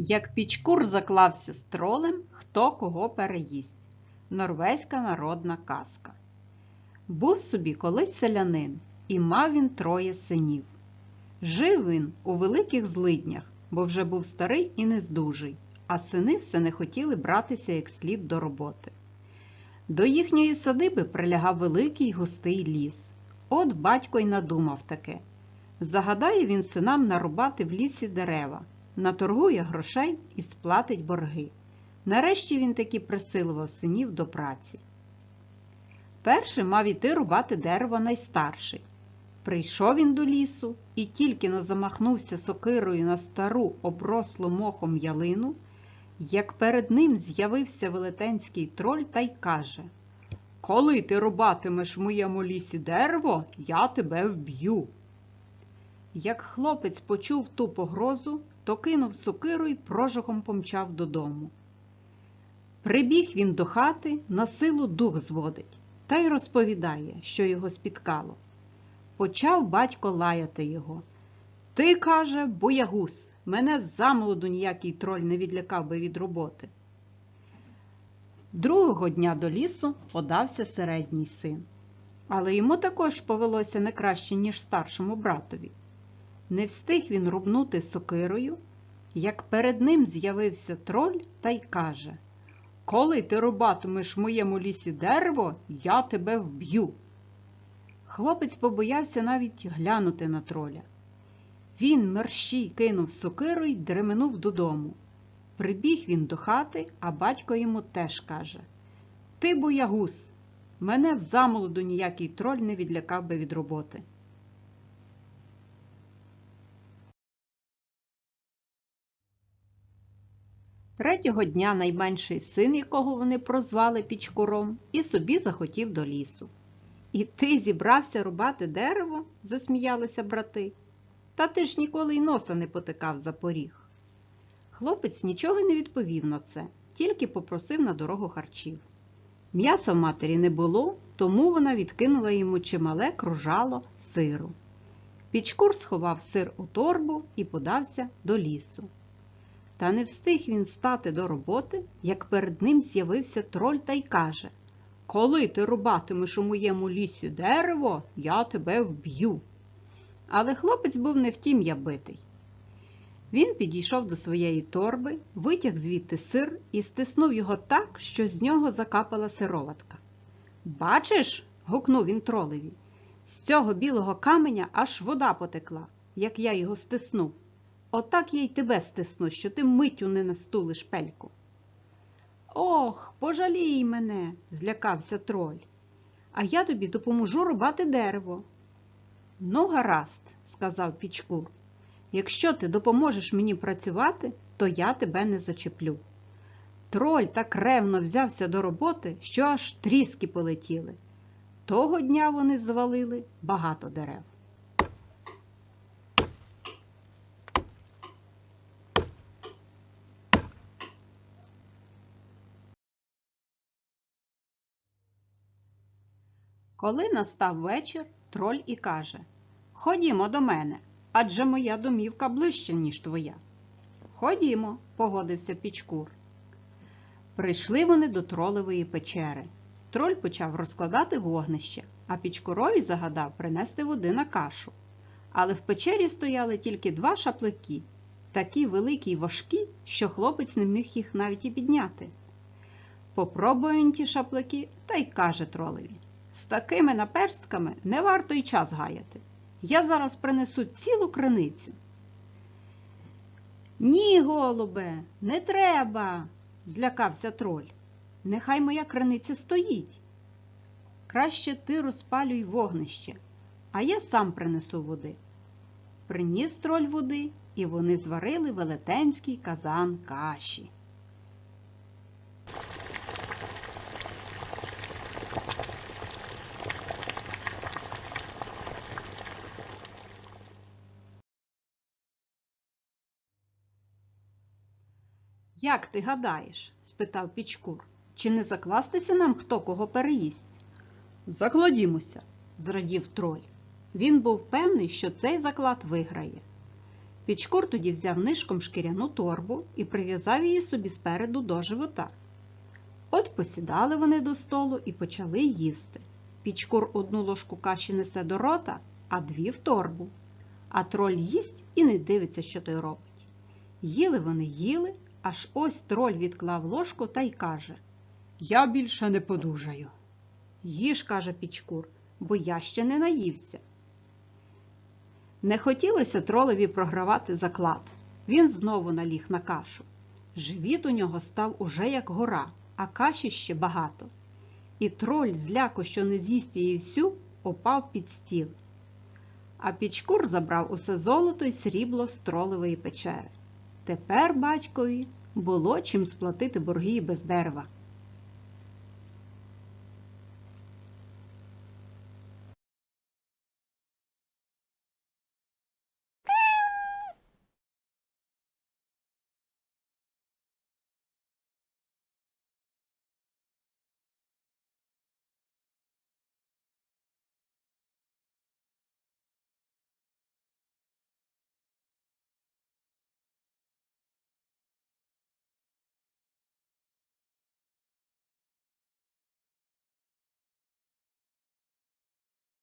Як Пічкур заклався з тролем, хто кого переїсть. Норвезька народна казка. Був собі колись селянин, і мав він троє синів. Жив він у великих злиднях, бо вже був старий і нездужий, а сини все не хотіли братися як слід до роботи. До їхньої садиби прилягав великий густий ліс. От батько й надумав таке. Загадає він синам нарубати в лісі дерева, наторгує грошей і сплатить борги. Нарешті він таки присилував синів до праці. Першим мав іти рубати дерево найстарший. Прийшов він до лісу і тільки но замахнувся сокирою на стару оброслу мохом ялину, як перед ним з'явився велетенський троль та й каже Коли ти рубатимеш в моєму лісі дерево, я тебе вб'ю. Як хлопець почув ту погрозу, то кинув сокиру й прожогом помчав додому. Прибіг він до хати, на силу дух зводить, та й розповідає, що його спіткало. Почав батько лаяти його. Ти, каже, боягуз, мене замолоду ніякий троль не відлякав би від роботи. Другого дня до лісу подався середній син, але йому також повелося не краще, ніж старшому братові. Не встиг він рубнути сокирою, як перед ним з'явився троль та й каже Коли ти рубатимеш в моєму лісі дерево, я тебе вб'ю. Хлопець побоявся навіть глянути на троля. Він мерщій кинув сокиру й дременув додому. Прибіг він до хати, а батько йому теж каже Ти боягуз, мене замолоду ніякий троль не відлякав би від роботи. Третього дня найменший син, якого вони прозвали Пічкуром, і собі захотів до лісу. І ти зібрався рубати дерево? засміялися брати. Та ти ж ніколи й носа не потикав за поріг. Хлопець нічого не відповів на це, тільки попросив на дорогу харчів. М'яса в матері не було, тому вона відкинула йому чимале кружало сиру. Пічкур сховав сир у торбу і подався до лісу. Та не встиг він стати до роботи, як перед ним з'явився троль та й каже Коли ти рубатимеш у моєму лісі дерево, я тебе вб'ю. Але хлопець був не втім'я битий. Він підійшов до своєї торби, витяг звідти сир і стиснув його так, що з нього закапала сироватка. Бачиш? гукнув він тролеві. З цього білого каменя аж вода потекла, як я його стиснув. Отак я й тебе стисну, що ти миттю не настулиш пельку. Ох, пожалій мене, злякався троль, а я тобі допоможу рубати дерево. Ну, гаразд, сказав Пічкур. Якщо ти допоможеш мені працювати, то я тебе не зачеплю. Троль так ревно взявся до роботи, що аж тріски полетіли. Того дня вони завалили багато дерев. Коли настав вечір, троль і каже Ходімо до мене, адже моя домівка ближче, ніж твоя. Ходімо, погодився Пічкур. Прийшли вони до тролевої печери. Троль почав розкладати вогнище, а Пічкурові загадав принести води на кашу. Але в печері стояли тільки два шаплики, такі великі й важкі, що хлопець не міг їх навіть і підняти. Попробує він ті шаплики та й каже тролеві з такими наперстками не варто й час гаяти. Я зараз принесу цілу криницю. Ні, голубе, не треба, злякався троль. Нехай моя криниця стоїть. Краще ти розпалюй вогнище, а я сам принесу води. Приніс троль води, і вони зварили велетенський казан каші. Як ти гадаєш? спитав Пічкур. Чи не закластися нам хто кого переїсть? Закладімося, зрадів троль. Він був певний, що цей заклад виграє. Пічкур тоді взяв нишком шкіряну торбу і прив'язав її собі спереду до живота. От посідали вони до столу і почали їсти. Пічкур одну ложку каші несе до рота, а дві в торбу. А троль їсть і не дивиться, що той робить. Їли вони їли, аж ось троль відклав ложку та й каже Я більше не подужаю. Їж, каже Пічкур, бо я ще не наївся. Не хотілося тролеві програвати заклад. Він знову наліг на кашу. Живіт у нього став уже як гора, а каші ще багато. І троль, зляко, що не з'їсть її всю, опав під стіл. А Пічкур забрав усе золото й срібло з тролевої печери. Тепер батькові було чим сплатити борги без дерева.